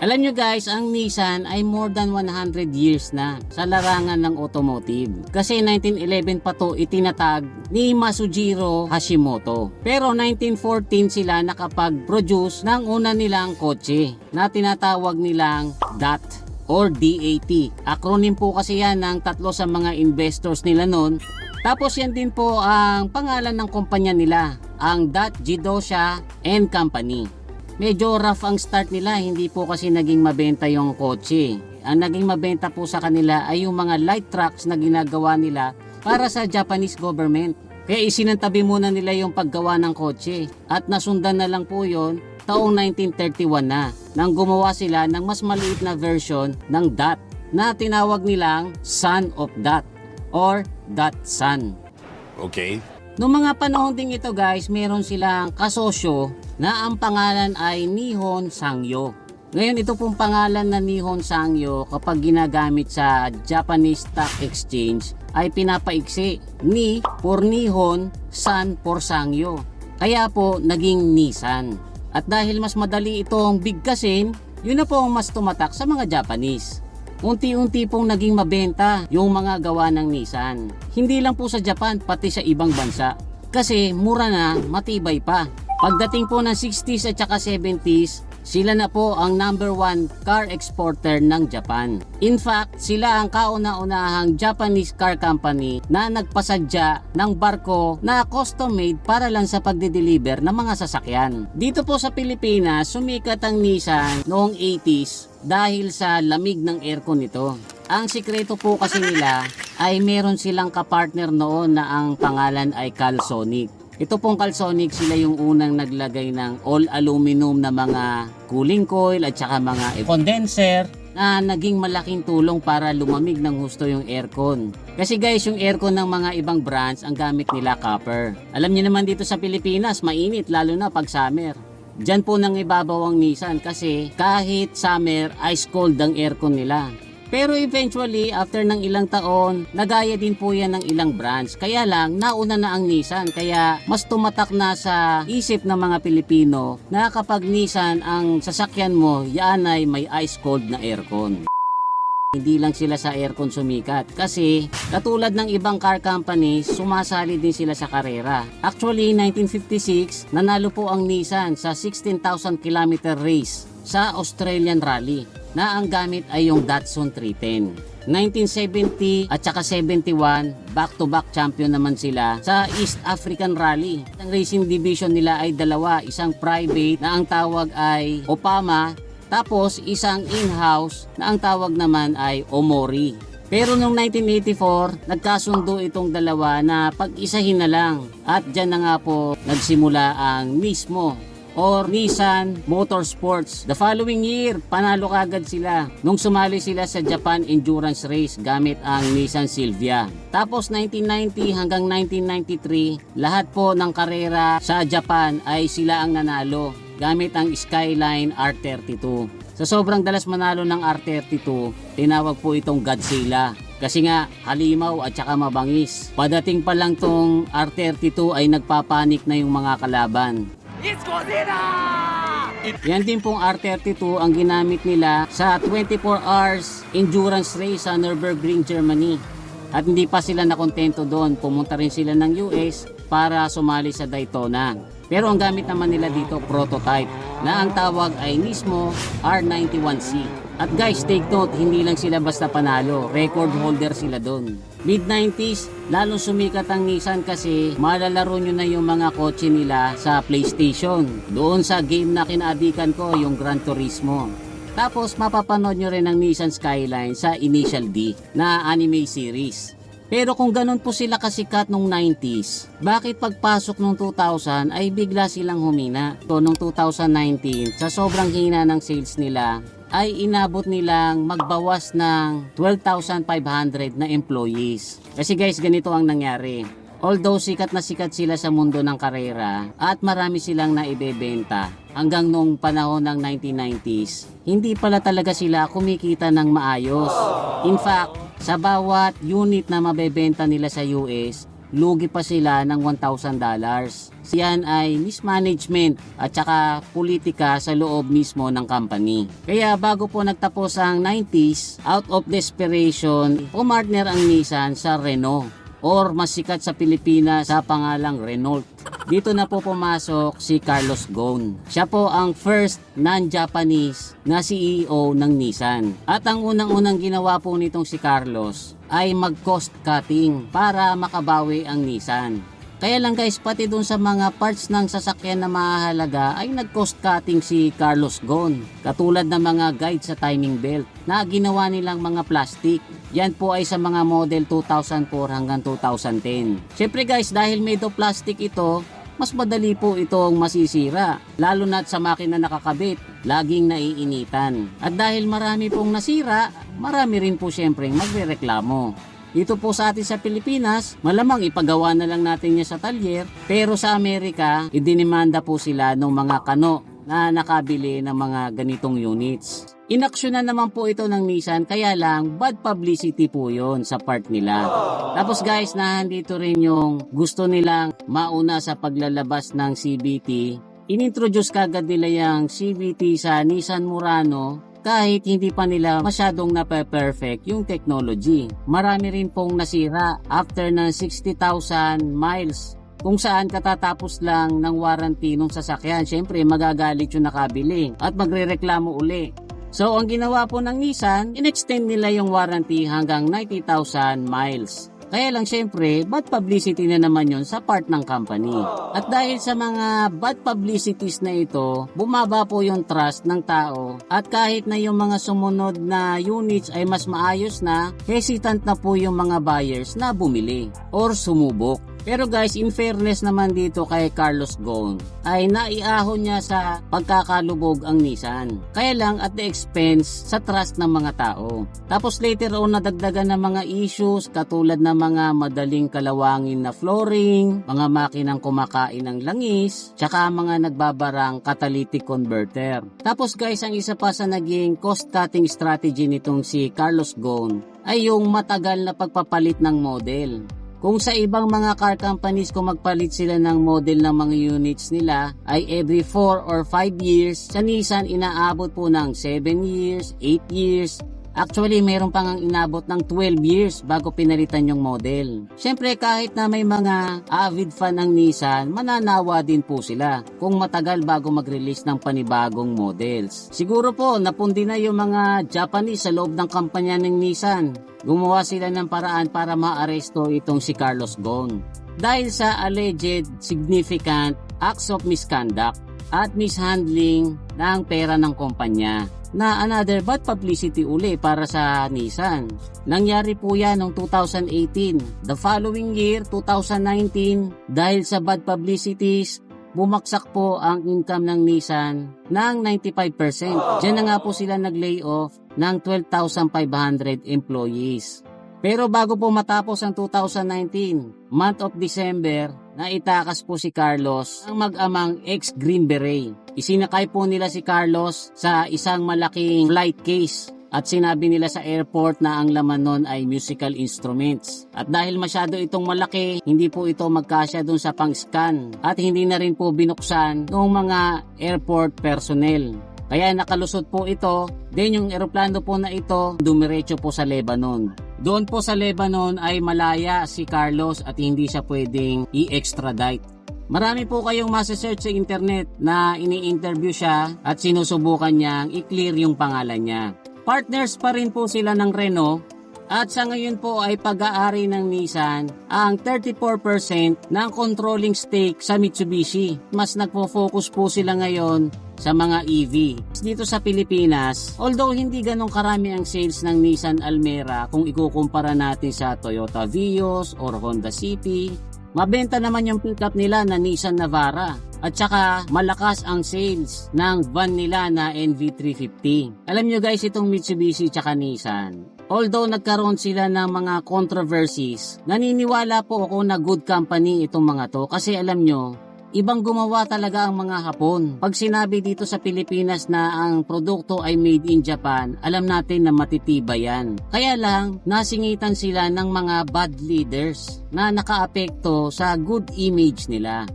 Alam nyo guys, ang Nissan ay more than 100 years na sa larangan ng automotive. Kasi 1911 pa to itinatag ni Masujiro Hashimoto. Pero 1914 sila nakapag-produce ng una nilang kotse na tinatawag nilang DAT or DAT. Acronym po kasi yan ng tatlo sa mga investors nila noon. Tapos yan din po ang pangalan ng kumpanya nila, ang DAT Jidosha and Company. Medyo rough ang start nila, hindi po kasi naging mabenta yung kotse. Ang naging mabenta po sa kanila ay yung mga light trucks na ginagawa nila para sa Japanese government. Kaya isinantabi muna nila yung paggawa ng kotse at nasundan na lang po yon taong 1931 na nang gumawa sila ng mas maliit na version ng DAT na tinawag nilang Son of DAT or DAT Son. Okay. Noong mga panahon ding ito guys, meron silang kasosyo na ang pangalan ay Nihon Sangyo. Ngayon ito pong pangalan na Nihon Sangyo kapag ginagamit sa Japanese Stock Exchange ay pinapaiksi ni for Nihon, San for Sangyo. Kaya po naging Nissan. At dahil mas madali itong bigkasin, yun na po ang mas tumatak sa mga Japanese. Unti-unti pong naging mabenta yung mga gawa ng Nissan. Hindi lang po sa Japan, pati sa ibang bansa. Kasi mura na, matibay pa. Pagdating po ng 60s at saka 70s, sila na po ang number one car exporter ng Japan. In fact, sila ang kauna-unahang Japanese car company na nagpasadya ng barko na custom made para lang sa pagde-deliver ng mga sasakyan. Dito po sa Pilipinas, sumikat ang Nissan noong 80s dahil sa lamig ng aircon nito. Ang sikreto po kasi nila ay meron silang kapartner noon na ang pangalan ay Calsonic. Ito pong Calsonic, sila yung unang naglagay ng all aluminum na mga cooling coil at saka mga condenser na naging malaking tulong para lumamig ng husto yung aircon. Kasi guys, yung aircon ng mga ibang brands, ang gamit nila copper. Alam niyo naman dito sa Pilipinas, mainit lalo na pag summer. Diyan po nang ibabaw ang Nissan kasi kahit summer, ice cold ang aircon nila. Pero eventually, after ng ilang taon, nagaya din po yan ng ilang brands. Kaya lang, nauna na ang Nissan. Kaya mas tumatak na sa isip ng mga Pilipino na kapag Nissan ang sasakyan mo, yan ay may ice cold na aircon. Hindi lang sila sa aircon sumikat kasi katulad ng ibang car companies, sumasali din sila sa karera. Actually, 1956, nanalo po ang Nissan sa 16,000 km race sa Australian Rally na ang gamit ay yung Datsun 310. 1970 at saka 71, back-to-back champion naman sila sa East African Rally. Ang racing division nila ay dalawa, isang private na ang tawag ay Opama, tapos isang in-house na ang tawag naman ay Omori. Pero noong 1984, nagkasundo itong dalawa na pag-isahin na lang. At dyan na nga po nagsimula ang mismo or Nissan Motorsports. The following year, panalo kagad sila nung sumali sila sa Japan Endurance Race gamit ang Nissan Silvia. Tapos 1990 hanggang 1993, lahat po ng karera sa Japan ay sila ang nanalo gamit ang Skyline R32. Sa sobrang dalas manalo ng R32, tinawag po itong Godzilla. Kasi nga, halimaw at saka mabangis. Padating pa lang tong R32 ay nagpapanik na yung mga kalaban. Yan din pong R32 ang ginamit nila sa 24 hours endurance race sa Nürburgring, Germany. At hindi pa sila nakontento doon. Pumunta rin sila ng US para sumali sa Daytona. Pero ang gamit naman nila dito prototype na ang tawag ay Nismo R91C. At guys, take note, hindi lang sila basta panalo. Record holder sila doon. Mid-90s, lalong sumikat ang Nissan kasi malalaro nyo na yung mga kotse nila sa PlayStation. Doon sa game na kinaadikan ko, yung Gran Turismo. Tapos mapapanood nyo rin ang Nissan Skyline sa Initial D na anime series. Pero kung ganun po sila kasikat nung 90s, bakit pagpasok nung 2000 ay bigla silang humina? So nung 2019, sa sobrang hina ng sales nila, ay inabot nilang magbawas ng 12,500 na employees. Kasi guys, ganito ang nangyari. Although sikat na sikat sila sa mundo ng karera at marami silang naibebenta hanggang nung panahon ng 1990s, hindi pala talaga sila kumikita ng maayos. In fact, sa bawat unit na mabebenta nila sa US, lugi pa sila ng $1,000. Yan ay mismanagement at saka politika sa loob mismo ng company. Kaya bago po nagtapos ang 90s, out of desperation, pumartner ang Nissan sa Renault or mas sikat sa Pilipinas sa pangalang Renault. Dito na po pumasok si Carlos Ghosn. Siya po ang first non-Japanese na CEO ng Nissan. At ang unang-unang ginawa po nitong si Carlos ay mag-cost cutting para makabawi ang Nissan. Kaya lang guys, pati dun sa mga parts ng sasakyan na mahalaga ay nag-cost cutting si Carlos Ghosn. Katulad ng mga guide sa timing belt na ginawa nilang mga plastic. Yan po ay sa mga model 2004 hanggang 2010. Siyempre guys, dahil made of plastic ito, mas madali po itong masisira. Lalo na sa makina nakakabit, laging naiinitan. At dahil marami pong nasira, marami rin po siyempre magre-reklamo. Dito po sa atin sa Pilipinas, malamang ipagawa na lang natin niya sa talyer. Pero sa Amerika, idinimanda po sila ng mga kano na nakabili ng mga ganitong units. Inaksyonan naman po ito ng Nissan, kaya lang bad publicity po yon sa part nila. Tapos guys, nahandito rin yung gusto nilang mauna sa paglalabas ng CVT. Inintroduce kagad nila yung CVT sa Nissan Murano kahit hindi pa nila masyadong nape-perfect yung technology. Marami rin pong nasira after ng 60,000 miles kung saan katatapos lang ng warranty ng sasakyan. Siyempre, magagalit yung nakabili at magrereklamo uli. So, ang ginawa po ng Nissan, in-extend nila yung warranty hanggang 90,000 miles. Kaya lang syempre, bad publicity na naman yon sa part ng company. At dahil sa mga bad publicities na ito, bumaba po yung trust ng tao at kahit na yung mga sumunod na units ay mas maayos na, hesitant na po yung mga buyers na bumili or sumubok. Pero guys, in fairness naman dito kay Carlos Ghosn, ay naiahon niya sa pagkakalubog ang Nissan. Kaya lang at the expense sa trust ng mga tao. Tapos later on nadagdagan ng mga issues katulad ng mga madaling kalawangin na flooring, mga makinang kumakain ng langis, tsaka mga nagbabarang catalytic converter. Tapos guys, ang isa pa sa naging cost-cutting strategy nitong si Carlos Ghosn ay yung matagal na pagpapalit ng model. Kung sa ibang mga car companies kung magpalit sila ng model ng mga units nila ay every 4 or 5 years, sa Nissan inaabot po ng 7 years, 8 years, Actually, meron pang ang inabot ng 12 years bago pinalitan yung model. Siyempre, kahit na may mga avid fan ng Nissan, mananawa din po sila kung matagal bago mag-release ng panibagong models. Siguro po, napundi na yung mga Japanese sa loob ng kampanya ng Nissan. Gumawa sila ng paraan para maaresto itong si Carlos Ghosn. Dahil sa alleged significant acts of misconduct at mishandling ng pera ng kumpanya na another bad publicity uli para sa Nissan. Nangyari po yan noong 2018. The following year, 2019, dahil sa bad publicities, bumagsak po ang income ng Nissan ng 95%. Diyan na nga po sila nag-lay off ng 12,500 employees. Pero bago po matapos ang 2019, month of December, naitakas po si Carlos ang mag-amang ex-Green Beret. Isinakay po nila si Carlos sa isang malaking flight case at sinabi nila sa airport na ang laman nun ay musical instruments. At dahil masyado itong malaki, hindi po ito magkasya dun sa pang-scan at hindi na rin po binuksan ng mga airport personnel. Kaya nakalusot po ito, then yung eroplano po na ito dumiretso po sa Lebanon. Doon po sa Lebanon ay malaya si Carlos at hindi siya pwedeng i-extradite. Marami po kayong masasearch sa internet na ini-interview siya at sinusubukan niyang i-clear yung pangalan niya. Partners pa rin po sila ng Renault at sa ngayon po ay pag-aari ng Nissan ang 34% ng controlling stake sa Mitsubishi. Mas nagpo-focus po sila ngayon sa mga EV. Dito sa Pilipinas, although hindi ganong karami ang sales ng Nissan Almera kung ikukumpara natin sa Toyota Vios or Honda City, mabenta naman yung pickup nila na Nissan Navara. At saka malakas ang sales ng van nila na NV350. Alam nyo guys, itong Mitsubishi tsaka Nissan, although nagkaroon sila ng mga controversies, naniniwala po ako na good company itong mga to kasi alam nyo, ibang gumawa talaga ang mga Hapon. Pag sinabi dito sa Pilipinas na ang produkto ay made in Japan, alam natin na matitibay yan. Kaya lang, nasingitan sila ng mga bad leaders na nakaapekto sa good image nila.